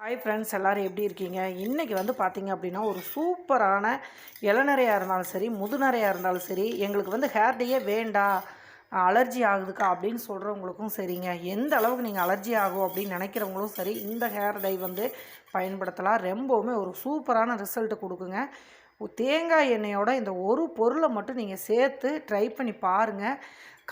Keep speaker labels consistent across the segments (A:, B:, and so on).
A: Hi friends எல்லோரும் எப்படி இருக்கீங்க? இன்றைக்கி வந்து பார்த்தீங்க அப்படின்னா ஒரு சூப்பரான இளநரையாக இருந்தாலும் சரி முதுநரையாக இருந்தாலும் சரி எங்களுக்கு வந்து ஹேர் டேயே வேண்டாம் அலர்ஜி ஆகுதுக்கா அப்படின்னு சொல்கிறவங்களுக்கும் சரிங்க. எந்த அளவுக்கு நீங்கள் அலர்ஜி ஆகும் அப்படின்னு நினைக்கிறவங்களும் சரி இந்த ஹேர் டை வந்து பயன்படுத்தலாம். ரொம்பவுமே ஒரு சூப்பரான ரிசல்ட் கொடுக்குங்க. தேங்காய் எண்ணெயோட இந்த ஒரு பொருளை மட்டும் நீங்கள் சேர்த்து ட்ரை பண்ணி பாருங்கள்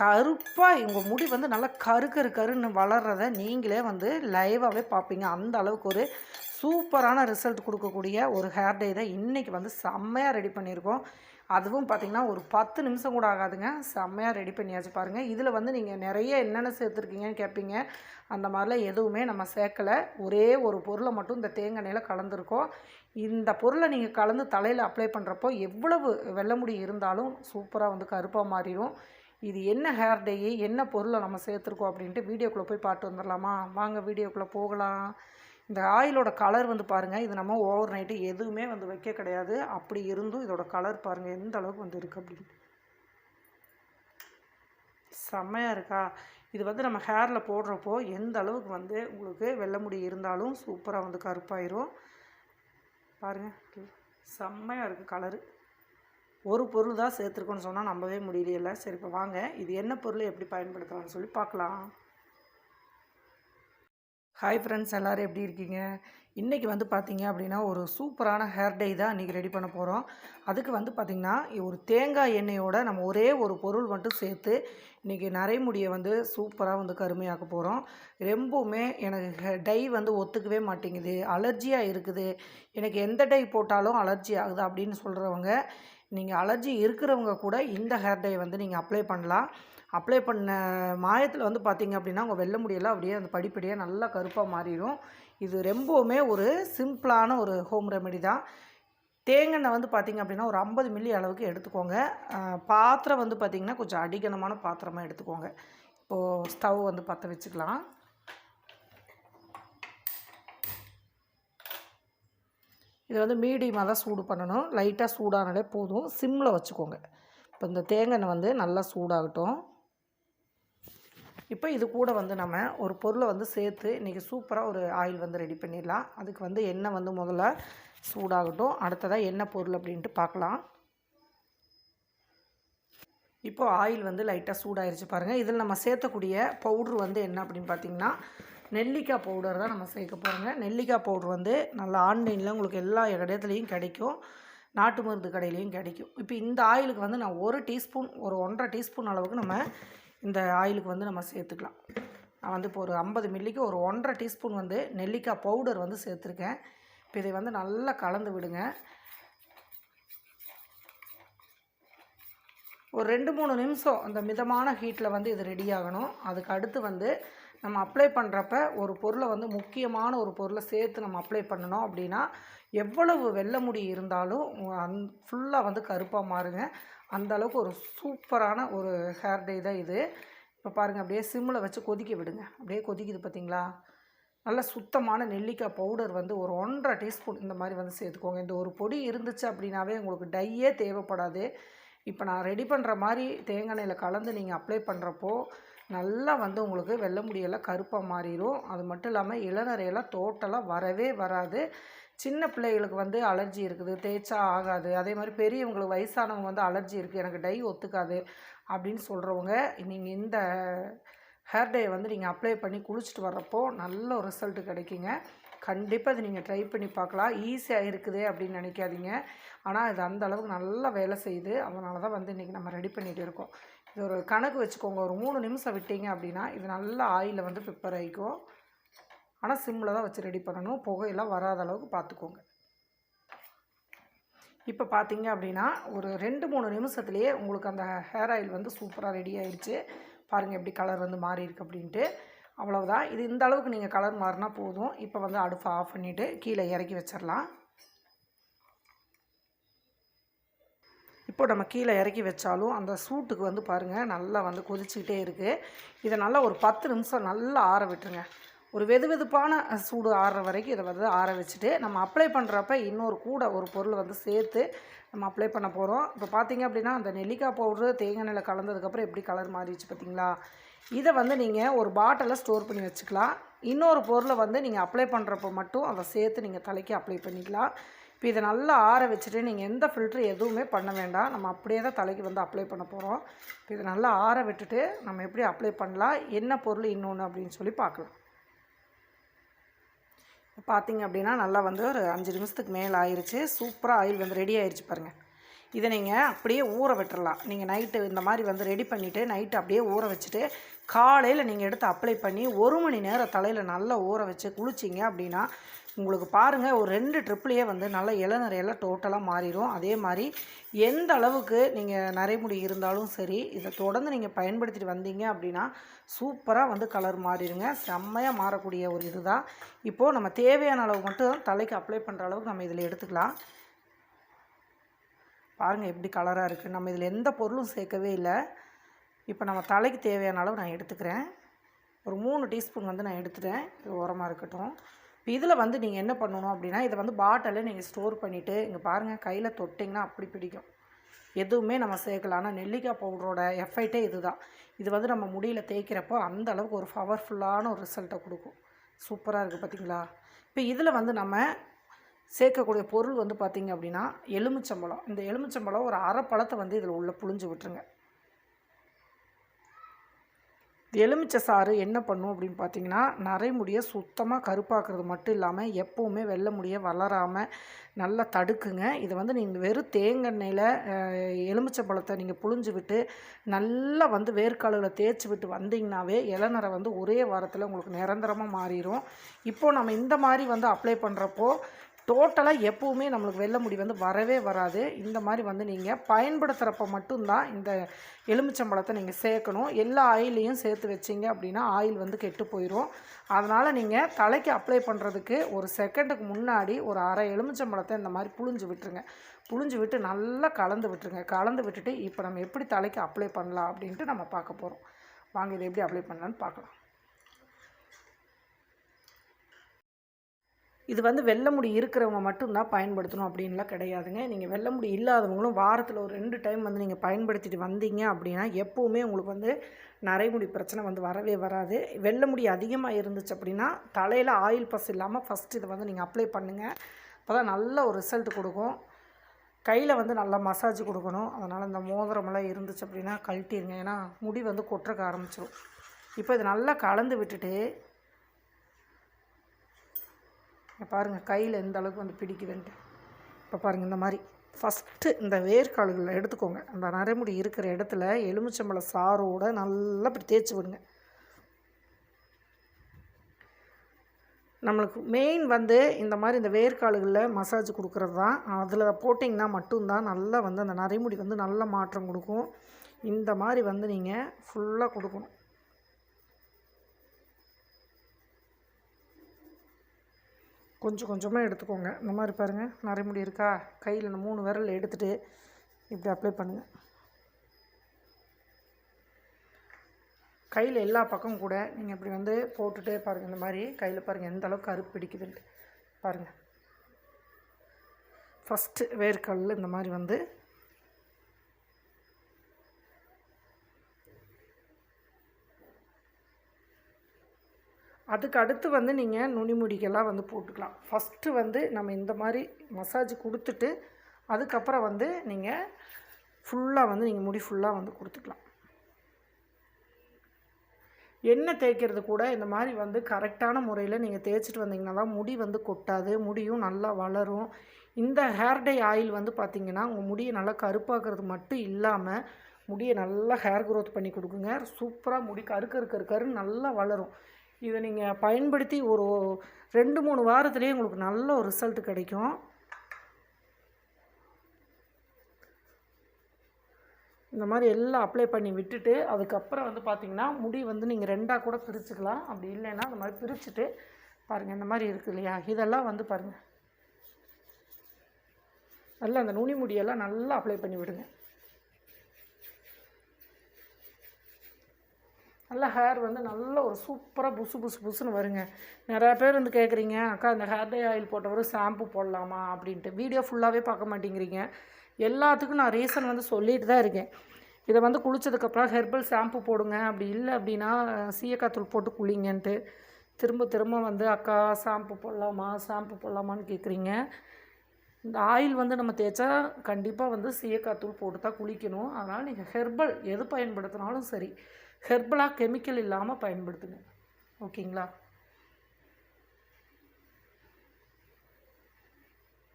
A: கருப்பாக உங்கள் முடி வந்து நல்லா கரு கரு கருன்னு வளர்கிறத நீங்களே வந்து லைவாகவே பார்ப்பீங்க. அந்த அளவுக்கு ஒரு சூப்பரான ரிசல்ட் கொடுக்கக்கூடிய ஒரு ஹேர் டே தான் இன்றைக்கி வந்து செம்மையாக ரெடி பண்ணியிருக்கோம். அதுவும் பார்த்திங்கன்னா ஒரு பத்து நிமிஷம் கூட ஆகாதுங்க. செம்மையாக ரெடி பண்ணியாச்சு பாருங்கள் இதில் வந்து நீங்கள் நிறைய என்னென்ன சேர்த்துருக்கீங்கன்னு கேட்பீங்க அந்த மாதிரிலாம் எதுவுமே நம்ம சேர்க்கலை. ஒரே ஒரு பொருளை மட்டும் இந்த தேங்காய் நிலை கலந்துருக்கோம். இந்த பொருளை நீங்கள் கலந்து தலையில் அப்ளை பண்ணுறப்போ எவ்வளவு வெள்ளை முடி இருந்தாலும் சூப்பராக வந்து கருப்பாக மாறிடும் இது என்ன ஹேர் டேயே என்ன பொருளை நம்ம சேர்த்துருக்கோம் அப்படின்ட்டு வீடியோக்குள்ளே போய் பார்த்து வந்துடலாமா? வாங்க வீடியோக்குள்ளே போகலாம். இந்த ஆயிலோட கலர் வந்து பாருங்கள் இது நம்ம ஓவர் நைட்டு எதுவுமே வந்து வைக்க கிடையாது. அப்படி இருந்தும் இதோட கலர் பாருங்கள் எந்த அளவுக்கு வந்து இருக்குது அப்படின்னு. செம்மையாக இருக்கா? இது வந்து நம்ம ஹேரில் போடுறப்போ எந்த அளவுக்கு வந்து உங்களுக்கு வெள்ளை முடி இருந்தாலும் சூப்பராக வந்து கருப்பாயிரும். பாருங்கள் செம்மையாக இருக்குது கலரு ஒரு பொருள் தான் சேர்த்துருக்கோன்னு சொன்னால் நம்பவே முடியலையில சரி இப்போ வாங்க. இது என்ன பொருள் எப்படி பயன்படுத்தலாம்னு சொல்லி பார்க்கலாம். ஹாய் ஃப்ரெண்ட்ஸ் எல்லோரும் எப்படி இருக்கீங்க? இன்றைக்கி வந்து பார்த்தீங்க அப்படின்னா ஒரு சூப்பரான ஹேர் டை தான் இன்றைக்கி ரெடி பண்ண போகிறோம் அதுக்கு வந்து பார்த்திங்கன்னா ஒரு தேங்காய் எண்ணெயோட நம்ம ஒரே ஒரு பொருள் மட்டும் சேர்த்து இன்றைக்கி நரைமுடியை வந்து சூப்பராக வந்து கருமையாக்க போகிறோம் ரொம்பவுமே எனக்கு டை வந்து ஒத்துக்கவே மாட்டேங்குது. அலர்ஜியாக இருக்குது. எனக்கு எந்த டை போட்டாலும் அலர்ஜி ஆகுது அப்படின்னு சொல்கிறவங்க நீங்கள் அலர்ஜி இருக்கிறவங்க கூட இந்த ஹேர் டை வந்து நீங்கள் அப்ளை பண்ணலாம். அப்ளை பண்ண மாயத்தில் வந்து பார்த்திங்க அப்படின்னா உங்கள் வெள்ள முடியெல்லாம் அப்படியே அந்த படிப்படியாக நல்லா கருப்பாக மாறிடும். இது ரொம்பவுமே ஒரு சிம்பிளான ஒரு ஹோம் ரெமெடி தான். தேங்காய் வந்து பார்த்திங்க அப்படின்னா ஒரு ஐம்பது மில்லி அளவுக்கு எடுத்துக்கோங்க. பாத்திரம் வந்து பார்த்திங்கன்னா கொஞ்சம் அடிகனமான பாத்திரமாக எடுத்துக்கோங்க. இப்போது ஸ்டவ் வந்து பற்ற வச்சுக்கலாம். இது வந்து மீடியமாக தான் சூடு பண்ணணும். லைட்டாக சூடானாலே போதும். சிம்மில் வச்சுக்கோங்க. இப்போ இந்த தேங்காய் வந்து நல்லா சூடாகட்டும். இப்போ இது கூட வந்து நம்ம ஒரு பொருளை வந்து சேர்த்து இன்றைக்கி சூப்பராக ஒரு ஆயில் வந்து ரெடி பண்ணிடலாம். அதுக்கு வந்து எண்ணெய் வந்து முதல்ல சூடாகட்டும். அடுத்ததாக என்ன பொருள் அப்படின்ட்டு பார்க்கலாம். இப்போது ஆயில் வந்து லைட்டாக சூடாயிருச்சு பாருங்கள் இதில் நம்ம சேர்த்தக்கூடிய பவுட்ரு வந்து என்ன அப்படின்னு பார்த்திங்கன்னா நெல்லிக்காய் பவுடர் தான் நம்ம சேர்க்க போகிறோங்க நெல்லிக்காய் பவுடர் வந்து நல்லா ஆன்லைனில் உங்களுக்கு எல்லா இடத்துலையும் கிடைக்கும். நாட்டு மருந்து கடையிலையும் கிடைக்கும். இப்போ இந்த ஆயிலுக்கு வந்து நான் ஒரு டீஸ்பூன் ஒரு ஒன்றரை டீஸ்பூன் அளவுக்கு நம்ம இந்த ஆயிலுக்கு வந்து நம்ம சேர்த்துக்கலாம். நான் வந்து இப்போ ஒரு ஐம்பது மில்லிக்கு ஒரு ஒன்றரை டீஸ்பூன் வந்து நெல்லிக்காய் பவுடர் வந்து சேர்த்துருக்கேன். இப்போ இதை வந்து நல்லா கலந்து விடுங்க. ஒரு ரெண்டு மூணு நிமிஷம் அந்த மிதமான ஹீட்டில் வந்து இது ரெடி ஆகணும். அதுக்கு அடுத்து வந்து நம்ம அப்ளை பண்ணுறப்ப ஒரு பொருளை வந்து முக்கியமான ஒரு பொருளை சேர்த்து நம்ம அப்ளை பண்ணணும் அப்படின்னா எவ்வளவு வெள்ளை முடி இருந்தாலும் அந் ஃபுல்லாக வந்து கருப்பாக மாறுங்க. அந்த அளவுக்கு ஒரு சூப்பரான ஒரு ஹேர் டே தான் இது. இப்போ பாருங்கள் அப்படியே சிம்மில் வச்சு கொதிக்க விடுங்க. அப்படியே கொதிக்குது பார்த்தீங்களா நல்ல சுத்தமான நெல்லிக்காய் பவுடர் வந்து ஒரு ஒன்றரை டீஸ்பூன் இந்த மாதிரி வந்து சேர்த்துக்கோங்க. இந்த ஒரு பொடி இருந்துச்சு அப்படின்னாவே உங்களுக்கு டையே தேவைப்படாது. இப்போ நான் ரெடி பண்ணுற மாதிரி தேங்காய் எண்ணெயில் கலந்து நீங்கள் அப்ளை பண்ணுறப்போ நல்லா வந்து உங்களுக்கு வெள்ளை முடியெல்லாம் கருப்பாக மாறிடும் அது மட்டும் இல்லாமல் இளநரையெல்லாம் டோட்டலாக வரவே வராது. சின்ன பிள்ளைகளுக்கு வந்து அலர்ஜி இருக்குது தேய்ச்சா ஆகாது. அதே மாதிரி பெரியவங்களுக்கு வயசானவங்க வந்து அலர்ஜி இருக்குது எனக்கு டை ஒத்துக்காது அப்படின்னு சொல்கிறவங்க நீங்கள் இந்த ஹேர் டே வந்து நீங்கள் அப்ளை பண்ணி குளிச்சுட்டு வர்றப்போ நல்ல ஒரு ரிசல்ட் கிடைக்குங்க. கண்டிப்பாக இது நீங்கள் ட்ரை பண்ணி பார்க்கலாம். ஈஸியாக இருக்குது அப்படின்னு நினைக்காதீங்க. ஆனால் இது அந்த அளவுக்கு நல்லா வேலை செய்யுது. அதனால தான் வந்து இன்றைக்கி நம்ம ரெடி பண்ணிகிட்டு இருக்கோம். இது ஒரு கணக்கு வச்சுக்கோங்க ஒரு மூணு நிமிஷம் விட்டீங்க அப்படின்னா இது நல்லா ஆயிலில் வந்து ப்ரிப்பேர் ஆகிக்கும் ஆனால் சிம்மில் தான் வச்சு ரெடி பண்ணணும். புகையெல்லாம் வராத அளவுக்கு பார்த்துக்கோங்க. இப்போ பார்த்தீங்க அப்படின்னா ஒரு ரெண்டு மூணு நிமிஷத்துலேயே உங்களுக்கு அந்த ஹேர் ஆயில் வந்து சூப்பராக ரெடி ஆயிடுச்சு பாருங்கள் எப்படி கலர் வந்து மாறி இருக்கு அப்படின்ட்டு. அவ்வளவுதான். இது இந்த அளவுக்கு நீங்கள் கலர் மாறினா போதும். இப்போ வந்து அடுப்பை ஆஃப் பண்ணிவிட்டு கீழே இறக்கி வச்சிடலாம். இப்போ நம்ம கீழே இறக்கி வச்சாலும் அந்த சூட்டுக்கு வந்து பாருங்கள் நல்லா வந்து கொதிச்சுக்கிட்டே இருக்குது இதை நல்லா ஒரு பத்து நிமிஷம் நல்லா ஆற விட்டுருங்க. ஒரு வெது வெதுப்பான சூடு ஆறுற வரைக்கும் இதை வந்து ஆற வச்சுட்டு நம்ம அப்ளை பண்ணுறப்ப இன்னொரு கூட ஒரு பொருள் வந்து சேர்த்து நம்ம அப்ளை பண்ண போகிறோம் இப்போ பார்த்தீங்க அப்படின்னா அந்த நெல்லிக்காய் பவுட்ரு தேங்காய் நெல்லை கலந்ததுக்கப்புறம் எப்படி கலர் மாறிடுச்சு பார்த்தீங்களா இதை வந்து நீங்கள் ஒரு பாட்டிலில் ஸ்டோர் பண்ணி வச்சுக்கலாம். இன்னொரு பொருளை வந்து நீங்கள் அப்ளை பண்ணுறப்போ மட்டும் அதை சேர்த்து நீங்கள் தலைக்கு அப்ளை பண்ணிக்கலாம். இப்போ இதை நல்லா ஆற வச்சுட்டு நீங்கள் எந்த ஃபில்ட்ரு எதுவுமே பண்ண வேண்டாம். நம்ம அப்படியே தான் தலைக்கு வந்து அப்ளை பண்ண போகிறோம் இப்போ இதை நல்லா ஆற விட்டுட்டு நம்ம எப்படி அப்ளை பண்ணலாம் என்ன பொருள் இன்னொன்று அப்படின்னு சொல்லி பார்க்கலாம். பார்த்தீங்க அப்படின்னா நல்லா வந்து ஒரு அஞ்சு நிமிஷத்துக்கு மேலே ஆயிடுச்சு சூப்பராக ஆயில் வந்து ரெடி ஆயிடுச்சு பாருங்கள் இதை நீங்கள் அப்படியே ஊற விட்டுறலாம். நீங்கள் நைட்டு இந்த மாதிரி வந்து ரெடி பண்ணிவிட்டு நைட்டு அப்படியே ஊற வச்சுட்டு காலையில் நீங்கள் எடுத்து அப்ளை பண்ணி ஒரு மணி நேரம் தலையில் நல்லா ஊற வச்சு குளிச்சிங்க அப்படின்னா உங்களுக்கு பாருங்கள் ஒரு ரெண்டு ட்ரிப்லேயே வந்து நல்ல இளநரையெல்லாம் டோட்டலாக மாறிடும் அதே மாதிரி எந்த அளவுக்கு நீங்கள் நரைமுடி இருந்தாலும் சரி இதை தொடர்ந்து நீங்கள் பயன்படுத்திட்டு வந்தீங்க அப்படின்னா சூப்பராக வந்து கலர் மாறிடுங்க. செம்மையாக மாறக்கூடிய ஒரு இது தான் இப்போது நம்ம தேவையான அளவு மட்டும் தலைக்கு அப்ளை பண்ணுற அளவுக்கு நம்ம இதில் எடுத்துக்கலாம். பாருங்கள் எப்படி கலராக இருக்குது நம்ம இதில் எந்த பொருளும் சேர்க்கவே இல்லை. இப்போ நம்ம தலைக்கு தேவையான அளவு நான் எடுத்துக்கிறேன். ஒரு மூணு டீஸ்பூன் வந்து நான் எடுத்துட்டேன். இது ஓரமாக இருக்கட்டும். இப்போ இதில் வந்து நீங்கள் என்ன பண்ணணும் அப்படின்னா இதை வந்து பாட்டிலில் நீங்கள் ஸ்டோர் பண்ணிவிட்டு இங்கே பாருங்கள் கையில் தொட்டிங்கன்னா அப்படி பிடிக்கும். எதுவுமே நம்ம சேர்க்கலாம் ஆனால் நெல்லிக்காய் பவுடரோட எஃபெக்டே இது தான். இது வந்து நம்ம முடியில் தேய்க்கிறப்போ அந்த அளவுக்கு ஒரு பவர்ஃபுல்லான ஒரு ரிசல்ட்டை கொடுக்கும். சூப்பராக இருக்குது பார்த்தீங்களா? இப்போ இதில் வந்து நம்ம சேர்க்கக்கூடிய பொருள் வந்து பார்த்திங்க அப்படின்னா எலுமிச்சம்பழம். இந்த எலுமிச்சம்பழம் ஒரு அரை பழத்தை வந்து இதில் உள்ளே புழிஞ்சு விட்டுருங்க. எலுமிச்சை சாறு என்ன பண்ணும் அப்படின்னு பார்த்தீங்கன்னா நரைமுடியை சுத்தமாக கருப்பாக்குறது மட்டும் இல்லாமல் எப்போவுமே வெள்ளை முடியை வளராமல் நல்லா தடுக்குங்க. இதை வந்து நீங்கள் வெறும் தேங்கெண்ணெயில் எலுமிச்சை பழத்தை நீங்கள் புழிஞ்சு விட்டு நல்லா வந்து வேர்க்காலில் தேய்ச்சி விட்டு வந்தீங்கனாவே இளநரை வந்து ஒரே வாரத்தில் உங்களுக்கு நிரந்தரமாக மாறிடும் இப்போது நம்ம இந்த மாதிரி வந்து அப்ளை பண்ணுறப்போ டோட்டலாக எப்போவுமே நம்மளுக்கு வெள்ளை முடி வந்து வரவே வராது. இந்த மாதிரி வந்து நீங்கள் பயன்படுத்துகிறப்ப மட்டும்தான் இந்த எலுமிச்சம்பழத்தை நீங்கள் சேர்க்கணும். எல்லா ஆயிலையும் சேர்த்து வச்சிங்க அப்படின்னா ஆயில் வந்து கெட்டு போயிடும் அதனால் நீங்கள் தலைக்கு அப்ளை பண்ணுறதுக்கு ஒரு செகண்டுக்கு முன்னாடி ஒரு அரை எலுமிச்சம்பழத்தை இந்த மாதிரி புழிஞ்சு விட்டுருங்க. புழிஞ்சு விட்டு நல்லா கலந்து விட்டுருங்க. கலந்து விட்டுட்டு இப்போ நம்ம எப்படி தலைக்கு அப்ளை பண்ணலாம் அப்படின்ட்டு நம்ம பார்க்க போகிறோம் வாங்க இதை எப்படி அப்ளை பண்ணலான்னு பார்க்கலாம். இது வந்து வெள்ள முடி இருக்கிறவங்க மட்டும்தான் பயன்படுத்தணும் அப்படின்லாம் கிடையாதுங்க. நீங்கள் வெள்ள முடி இல்லாதவங்களும் வாரத்தில் ஒரு ரெண்டு டைம் வந்து நீங்கள் பயன்படுத்திட்டு வந்தீங்க அப்படின்னா எப்போவுமே உங்களுக்கு வந்து நரைமுடி பிரச்சனை வந்து வரவே வராது. வெள்ள முடி அதிகமாக இருந்துச்சு அப்படின்னா தலையில் ஆயில் பஸ் இல்லாமல் ஃபஸ்ட் இதை வந்து நீங்கள் அப்ளை பண்ணுங்கள் அப்போ தான் நல்ல ஒரு ரிசல்ட் கொடுக்கும். கையில் வந்து நல்லா மசாஜ் கொடுக்கணும். அதனால் இந்த மோதிரமெல்லாம் இருந்துச்சு அப்படின்னா கழட்டிடுங்க ஏன்னா முடி வந்து கொட்டுறக்க ஆரம்பிச்சிடும் இப்போ இது நல்லா கலந்து விட்டுட்டு இங்கே பாருங்கள் கையில் எந்த அளவுக்கு வந்து பிடிக்குதுன்ட்டு. இப்போ பாருங்கள் இந்த மாதிரி. ஃபஸ்ட்டு இந்த வேர்க்கால்களில் எடுத்துக்கோங்க. அந்த நரைமுடி இருக்கிற இடத்துல எலுமிச்சம்பழ சாரோடு நல்லா இப்படி தேய்ச்சி விடுங்க. நம்மளுக்கு மெயின் வந்து இந்த மாதிரி இந்த வேர்க்கால்களில் மசாஜ் கொடுக்குறது தான். அதில் போட்டிங்கன்னா மட்டும்தான் நல்லா வந்து அந்த நரைமுடி வந்து நல்ல மாற்றம் கொடுக்கும். இந்த மாதிரி வந்து நீங்கள் ஃபுல்லாக கொடுக்கணும். கொஞ்சம் கொஞ்சமாக எடுத்துக்கோங்க. இந்த மாதிரி பாருங்கள் நரைமுடி இருக்கா? கையில் இந்த மூணு விரல் எடுத்துகிட்டு இப்படி அப்ளை பண்ணுங்கள் கையில் எல்லா பக்கம் கூட நீங்கள் இப்படி வந்து போட்டுகிட்டே பாருங்கள் இந்த மாதிரி கையில் பாருங்கள் எந்த அளவுக்கு கருப்பு பிடிக்குதுன்ட்டு பாருங்கள் ஃபஸ்ட்டு வேர்க்கல் இந்த மாதிரி வந்து அதுக்கு அடுத்து வந்து நீங்கள் நுனிமுடிக்கெல்லாம் வந்து போட்டுக்கலாம். ஃபஸ்ட்டு வந்து நம்ம இந்த மாதிரி மசாஜ் கொடுத்துட்டு அதுக்கப்புறம் வந்து நீங்கள் ஃபுல்லாக வந்து நீங்கள் முடி ஃபுல்லாக வந்து கொடுத்துக்கலாம். எண்ணெய் தேய்க்கிறது கூட இந்த மாதிரி வந்து கரெக்டான முறையில் நீங்கள் தேய்ச்சிட்டு வந்தீங்கன்னா தான் முடி வந்து கொட்டாது முடியும் நல்லா வளரும். இந்த ஹேர் டை ஆயில் வந்து பார்த்திங்கன்னா உங்கள் முடியை நல்லா கருப்பாக்குறது மட்டும் இல்லாமல் முடியை நல்லா ஹேர் க்ரோத் பண்ணி கொடுக்குங்க. சூப்பராக முடி கரு கரு கரு நல்லா வளரும். இதை நீங்கள் பயன்படுத்தி ஒரு ரெண்டு மூணு வாரத்துலேயே உங்களுக்கு நல்ல ஒரு ரிசல்ட் கிடைக்கும். இந்த மாதிரி எல்லாம் அப்ளை பண்ணி விட்டுட்டு அதுக்கப்புறம் வந்து பார்த்திங்கன்னா முடி வந்து நீங்கள் ரெண்டாக கூட பிரிச்சுக்கலாம். அப்படி இல்லைன்னா அந்த மாதிரி பிரிச்சுட்டு பாருங்கள் இந்த மாதிரி இருக்கு இல்லையா? இதெல்லாம் வந்து பாருங்கள் நல்லா அந்த நுனி முடியெல்லாம் நல்லா அப்ளை பண்ணி விடுங்க. நல்ல ஹேர் வந்து நல்ல ஒரு சூப்பராக புசு புசு புசுன்னு வருங்க. நிறையா பேர் வந்து கேட்குறீங்க அக்கா இந்த ஹேர் டே ஆயில் போட்டவர் ஷாம்பு போடலாமா? அப்படின்ட்டு. வீடியோ ஃபுல்லாகவே பார்க்க மாட்டேங்கிறீங்க. எல்லாத்துக்கும் நான் ரீசன் வந்து சொல்லிட்டு தான் இருக்கேன். இதை வந்து குளிச்சதுக்கப்புறம் ஹெர்பல் ஷாம்பு போடுங்க. அப்படி இல்லை அப்படின்னா சீயக்காய் தூள் போட்டு குளிங்கன்ட்டு. திரும்ப திரும்ப வந்து அக்கா ஷாம்பு போடலாமா? ஷாம்பு போடலாமான்னு கேட்குறீங்க இந்த ஆயில் வந்து நம்ம தேய்ச்சா கண்டிப்பாக வந்து சீயக்காய் தூள் போட்டு தான் குளிக்கணும். அதனால் நீங்கள் ஹெர்பல் எது பயன்படுத்தினாலும் சரி ஹெர்பலாக கெமிக்கல் இல்லாமல் பயன்படுத்துங்க. ஓகேங்களா?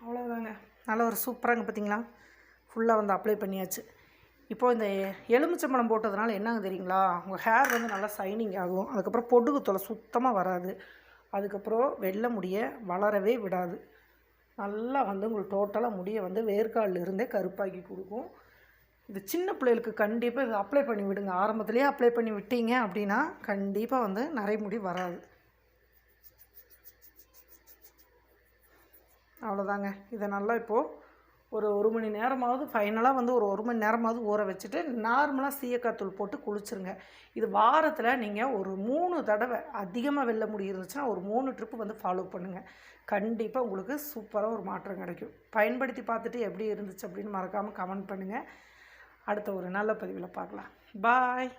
A: அவ்வளோதாங்க நல்ல ஒரு சூப்பராங்க பார்த்தீங்களா ஃபுல்லாக வந்து அப்ளை பண்ணியாச்சு. இப்போது இந்த எலுமிச்சம்பழம் போட்டதுனால என்னங்க தெரியுங்களா? உங்கள் ஹேர் வந்து நல்லா சைனிங் ஆகும். அதுக்கப்புறம் பொடுகு தொலை சுத்தமாக வராது. அதுக்கப்புறம் வெள்ளை முடிய வளரவே விடாது. நல்லா வந்து உங்களுக்கு டோட்டலாக முடியை வந்து வேர்க்காலில் இருந்தே கருப்பாக்கி கொடுக்கும். இது சின்ன பிள்ளைகளுக்கு கண்டிப்பாக இதை அப்ளை பண்ணி விடுங்க. ஆரம்பத்துலேயே அப்ளை பண்ணி விட்டீங்க அப்படின்னா கண்டிப்பாக வந்து நிறைய முடி வராது. அவ்வளோதாங்க இதை நல்லா இப்போது ஒரு ஒரு மணி நேரமாவது ஃபைனலாக வந்து ஒரு ஒரு மணி நேரமாவது ஊற வச்சுட்டு நார்மலாக சீயக்காத்தூள் போட்டு குளிச்சுருங்க. இது வாரத்தில் நீங்கள் ஒரு மூணு தடவை அதிகமாக வெல்ல முடி இருந்துச்சுன்னா ஒரு மூணு ட்ரிப்பு வந்து ஃபாலோ பண்ணுங்கள் கண்டிப்பாக உங்களுக்கு சூப்பராக ஒரு மாற்றம் கிடைக்கும். பயன்படுத்தி பார்த்துட்டு எப்படி இருந்துச்சு அப்படின்னு மறக்காமல் கமெண்ட் பண்ணுங்கள் அடுத்த ஒரு நல்ல பதிவில் பார்க்கலாம். பாய்